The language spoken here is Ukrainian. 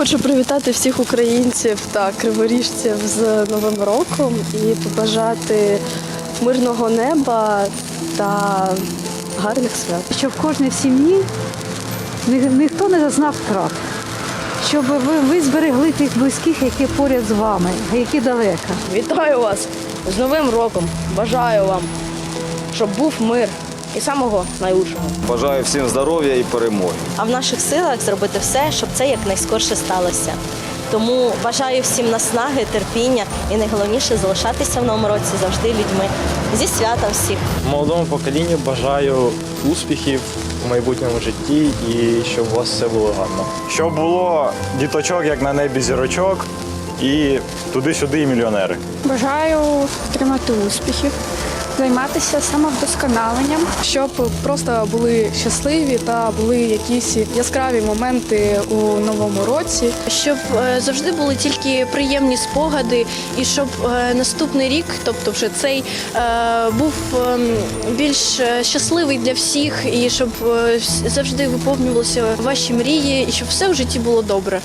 Хочу привітати всіх українців та криворіжців з Новим роком і побажати мирного неба та гарних свят. щоб в кожній сім'ї ніхто не зазнав втрат. Щоб ви, ви зберегли тих близьких, які поряд з вами, які далеко. Вітаю вас з Новим роком. Бажаю вам, щоб був мир і самого найлучшого. Бажаю всім здоров'я і перемоги. А в наших силах зробити все, щоб це якнайскорше сталося. Тому бажаю всім наснаги, терпіння і найголовніше залишатися в новому році завжди людьми. Зі святом всіх! Молодому поколінню бажаю успіхів у майбутньому житті і щоб у вас все було гарно. Щоб було діточок, як на небі зірочок, і туди-сюди і мільйонери. Бажаю отримати успіхів, займатися самовдосконаленням. Щоб просто були щасливі та були якісь яскраві моменти у новому році. щоб е, завжди були тільки приємні спогади, і щоб е, наступний рік, тобто вже цей, е, був ем, більш щасливий для всіх, і щоб завжди виповнювалися ваші мрії, і щоб все в житті було добре.